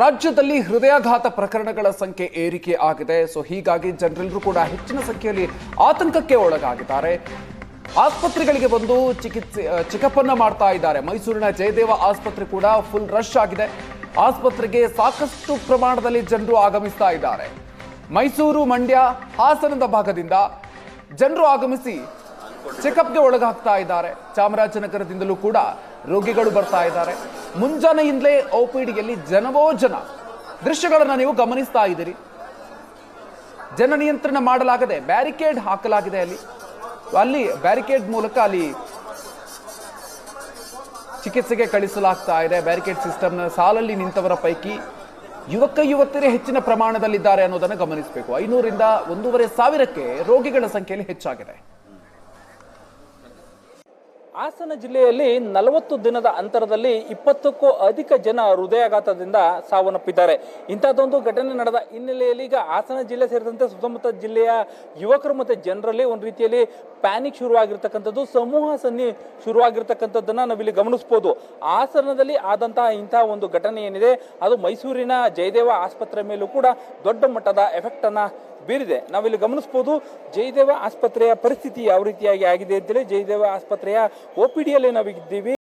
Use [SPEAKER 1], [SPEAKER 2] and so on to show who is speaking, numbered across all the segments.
[SPEAKER 1] ರಾಜ್ಯದಲ್ಲಿ ಹೃದಯಾಘಾತ ಪ್ರಕರಣಗಳ ಸಂಖ್ಯೆ ಏರಿಕೆ ಆಗಿದೆ. ಸೊ ಹೀಗಾಗಿ ಜನರೆಲ್ಲರೂ ಕೂಡ ಹೆಚ್ಚಿನ ಸಂಖ್ಯೆಯಲ್ಲಿ ಆತಂಕಕ್ಕೆ ಒಳಗಾಗಿದ್ದಾರೆ. ಆಸ್ಪತ್ರೆಗಳಿಗೆ ಬಂದು ಚಿಕಿತ್ಸೆ ಚೆಕಪ್ ಅನ್ನ ಮಾಡ್ತಾ ಇದ್ದಾರೆ. ಮೈಸೂರಿನ ಜಯದೇವ ಆಸ್ಪತ್ರೆ ಕೂಡ ಫುಲ್ ರಶ್ ಆಗಿದೆ. ಆಸ್ಪತ್ರೆಗೆ ಸಾಕಷ್ಟು ಪ್ರಮಾಣದಲ್ಲಿ ಜನರು ಆಗಮಿಸ್ತಾ ಇದ್ದಾರೆ. ಮೈಸೂರು ಮಂಡ್ಯ ಹಾಸನದ ಭಾಗದಿಂದ ಜನರು ಆಗಮಿಸಿ ಚೆಕಪ್ಗೆ ಒಳಗಾಗ್ತಾ ಇದ್ದಾರೆ. ಚಾಮರಾಜನಗರದಿಂದಲೂ ಕೂಡ ರೋಗಿಗಳು ಬರ್ತಾ ಇದ್ದಾರೆ. ಮುಂಜಾನೆಯಿಂದಲೇ ಡಿಯಲ್ಲಿ ಜನವೋ ಜನ. ದೃಶ್ಯಗಳನ್ನು ನೀವು ಗಮನಿಸ್ತಾ ಇದ್ದೀರಿ. ಜನ ನಿಯಂತ್ರಣ ಮಾಡಲಾಗದೆ ಬ್ಯಾರಿಕೇಡ್ ಹಾಕಲಾಗಿದೆ ಅಲ್ಲಿ. ಅಲ್ಲಿ ಬ್ಯಾರಿಕೇಡ್ ಮೂಲಕ ಅಲ್ಲಿ ಚಿಕಿತ್ಸೆಗೆ ಕಳಿಸಲಾಗ್ತಾ ಇದೆ. ಬ್ಯಾರಿಕೇಡ್ ಸಿಸ್ಟಮ್ನ ಸಾಲಲ್ಲಿ ನಿಂತವರ ಪೈಕಿ ಯುವಕ, ಯುವತಿಯರೇ ಹೆಚ್ಚಿನ ಪ್ರಮಾಣದಲ್ಲಿದ್ದಾರೆ ಅನ್ನೋದನ್ನು ಗಮನಿಸಬೇಕು. ಐನೂರಿಂದ ಒಂದೂವರೆ ಸಾವಿರಕ್ಕೆ ರೋಗಿಗಳ ಸಂಖ್ಯೆಯಲ್ಲಿ ಹೆಚ್ಚಾಗಿದೆ.
[SPEAKER 2] ಹಾಸನ ಜಿಲ್ಲೆಯಲ್ಲಿ ನಲವತ್ತು ದಿನದ ಅಂತರದಲ್ಲಿ ಇಪ್ಪತ್ತಕ್ಕೂ ಅಧಿಕ ಜನ ಹೃದಯಾಘಾತದಿಂದ ಸಾವನ್ನಪ್ಪಿದ್ದಾರೆ. ಇಂಥದ್ದೊಂದು ಘಟನೆ ನಡೆದ ಹಿನ್ನೆಲೆಯಲ್ಲಿ ಈಗ ಹಾಸನ ಜಿಲ್ಲೆ ಸೇರಿದಂತೆ ಸುತ್ತಮುತ್ತ ಜಿಲ್ಲೆಯ ಯುವಕರು ಮತ್ತು ಜನರಲ್ಲಿ ಒಂದು ರೀತಿಯಲ್ಲಿ ಪ್ಯಾನಿಕ್ ಶುರುವಾಗಿರ್ತಕ್ಕಂಥದ್ದು, ಸಮೂಹ ಸನ್ನಿ ಶುರುವಾಗಿರ್ತಕ್ಕಂಥದ್ದನ್ನು ನಾವಿಲ್ಲಿ ಗಮನಿಸ್ಬೋದು. ಹಾಸನದಲ್ಲಿ ಆದಂತಹ ಇಂಥ ಒಂದು ಘಟನೆ ಏನಿದೆ, ಅದು ಮೈಸೂರಿನ ಜಯದೇವ ಆಸ್ಪತ್ರೆ ಮೇಲೂ ಕೂಡ ದೊಡ್ಡ ಮಟ್ಟದ ಎಫೆಕ್ಟನ್ನು ಬೀರಿದೆ. ನಾವಿಲ್ಲಿ ಗಮನಿಸ್ಬೋದು ಜಯದೇವ ಆಸ್ಪತ್ರೆಯ ಪರಿಸ್ಥಿತಿ ಯಾವ ರೀತಿಯಾಗಿ ಆಗಿದೆ ಅಂತೇಳಿ ಜಯದೇವ ಆಸ್ಪತ್ರೆಯ ಒ ಪಿ ಡಿಯಲ್ಲಿ ನಾವಿದ್ದೀವಿ.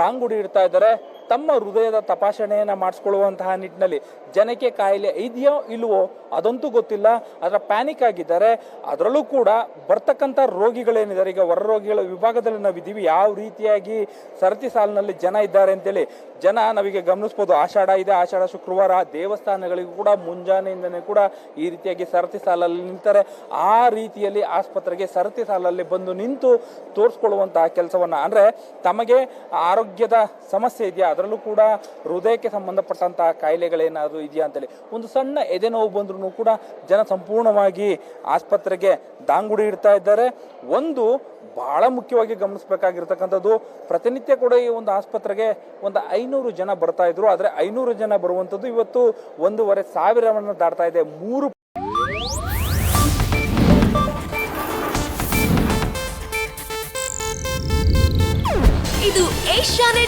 [SPEAKER 2] ದಾಂಗುಡಿ ಇಡ್ತಾ ಇದ್ದಾರೆ. ತಮ್ಮ ಹೃದಯದ ತಪಾಸಣೆಯನ್ನು ಮಾಡಿಸ್ಕೊಳ್ಳುವಂತಹ ನಿಟ್ಟಿನಲ್ಲಿ ಜನಕ್ಕೆ ಕಾಯಿಲೆ ಇದೆಯೋ ಇಲ್ವೋ ಅದಂತೂ ಗೊತ್ತಿಲ್ಲ. ಅದರ ಪ್ಯಾನಿಕ್ ಆಗಿದ್ದಾರೆ ಅದರಲ್ಲೂ ಕೂಡ ಬರ್ತಕ್ಕಂಥ ರೋಗಿಗಳೇನಿದ್ದಾರೆ, ಈಗ ಹೊರ ರೋಗಿಗಳ ವಿಭಾಗದಲ್ಲಿ ನಾವಿದ್ದೀವಿ. ಯಾವ ರೀತಿಯಾಗಿ ಸರತಿ ಸಾಲಿನಲ್ಲಿ ಜನ ಇದ್ದಾರೆ ಅಂತೇಳಿ ಜನ ನಮಗೆ ಗಮನಿಸ್ಬೋದು. ಆಷಾಢ ಇದೆ. ಆಷಾಢ ಶುಕ್ರವಾರ ದೇವಸ್ಥಾನಗಳಿಗೂ ಕೂಡ ಮುಂಜಾನೆಯಿಂದನೇ ಕೂಡ ಈ ರೀತಿಯಾಗಿ ಸರತಿ ಸಾಲಲ್ಲಿ ನಿಂತಾರೆ. ಆ ರೀತಿಯಲ್ಲಿ ಆಸ್ಪತ್ರೆಗೆ ಸರತಿ ಸಾಲಲ್ಲಿ ಬಂದು ನಿಂತು ತೋರಿಸ್ಕೊಳ್ಳುವಂತಹ ಕೆಲಸವನ್ನು, ಅಂದರೆ ತಮಗೆ ಆರೋಗ್ಯದ ಸಮಸ್ಯೆ ಇದೆಯಾ? ಅದರಲ್ಲೂ ಕೂಡ ಹೃದಯಕ್ಕೆ ಸಂಬಂಧಪಟ್ಟಂತಹ ಕಾಯಿಲೆಗಳೇನಾದರೂ ಇದೆಯಾ ಅಂತೇಳಿ. ಒಂದು ಸಣ್ಣ ಎದೆ ನೋವು ಬಂದ್ರೂ ಕೂಡ ಜನ ಸಂಪೂರ್ಣವಾಗಿ ಆಸ್ಪತ್ರೆಗೆ ದಾಂಗುಡಿ ಇಡ್ತಾ ಇದ್ದಾರೆ. ಒಂದು ಬಹಳ ಮುಖ್ಯವಾಗಿ ಗಮನಿಸಬೇಕಾಗಿರ್ತಕ್ಕಂಥದ್ದು, ಪ್ರತಿನಿತ್ಯ ಕೂಡ ಈ ಒಂದು ಆಸ್ಪತ್ರೆಗೆ ಒಂದು ಐನೂರು ಜನ ಬರ್ತಾ ಇದ್ರು. ಆದರೆ ಐನೂರು ಜನ ಬರುವಂಥದ್ದು ಇವತ್ತು ಒಂದೂವರೆ ಸಾವಿರವನ್ನು ದಾಟ್ತಾ ಇದೆ. ಮೂರು
[SPEAKER 3] ಇದು ಏಷ್ಯಾನೆಟ್